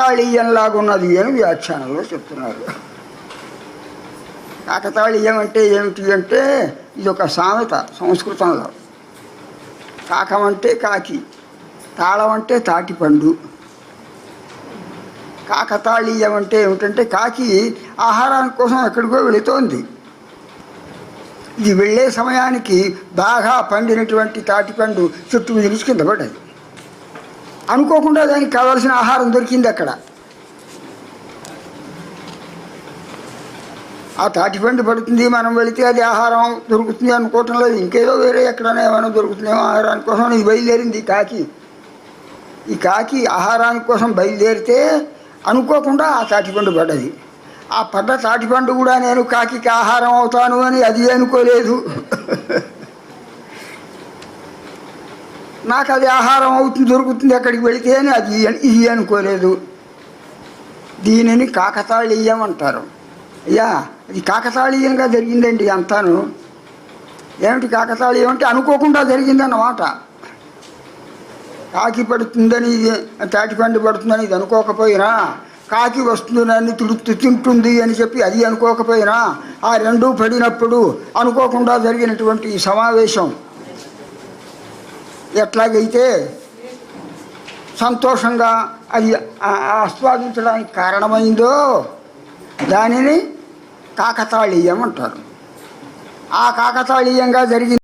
కాకతాళీయంలాగున్నది అని వ్యాఖ్యానంలో చెప్తున్నారు. కాకతాళీయం అంటే ఏమిటి అంటే ఇది ఒక సామెత సంస్కృతంలో. కాకం అంటే కాకి తాళం అంటే తాటిపండు. కాకతాళీయం అంటే ఏమిటంటే కాకి ఆహారాని కోసం ఎక్కడికో వెళుతోంది. ఇది వెళ్ళే సమయానికి బాగా పండినటువంటి తాటిపండు చుట్టూ నిలిచి కింద పడ్డది. అనుకోకుండా దానికి కావాల్సిన ఆహారం దొరికింది అక్కడ. ఆ తాటిపండు పడుతుంది మనం వెళితే అది ఆహారం దొరుకుతుంది అనుకోవటం లేదు ఇంకేదో వేరే ఎక్కడైనా ఏమైనా దొరుకుతుందేమో ఆహారాని కోసం ఇది బయలుదేరింది ఈ కాకి. ఈ కాకి ఆహారాని కోసం బయలుదేరితే అనుకోకుండా ఆ తాటిపండు పడ్డది. ఆ పడ్డ తాటిపండు కూడా నేను కాకి ఆహారం అవుతాను అని అది అనుకోలేదు. నాకు అది ఆహారం అవుతుంది దొరుకుతుంది అక్కడికి వెళితే అని అది ఇది అనుకోలేదు. దీనిని కాకతాళీయం అంటారు అయ్యా అది కాకతాళీయంగా జరిగిందండి అంతాను. ఏమిటి కాకతాళీయం అంటే అనుకోకుండా జరిగిందన్నమాట. కాకి పడుతుందని ఇది తాటిపండు పడుతుందని ఇది అనుకోకపోయినా కాకి వస్తుందని తుడుతు తింటుంది అని చెప్పి అది అనుకోకపోయినా ఆ రెండూ పడినప్పుడు అనుకోకుండా జరిగినటువంటి ఈ సమావేశం ఎట్లాగైతే సంతోషంగా అది ఆస్వాదించడానికి కారణమైందో దానిని కాకతాళీయం అంటారు. ఆ కాకతాళీయంగా జరిగింది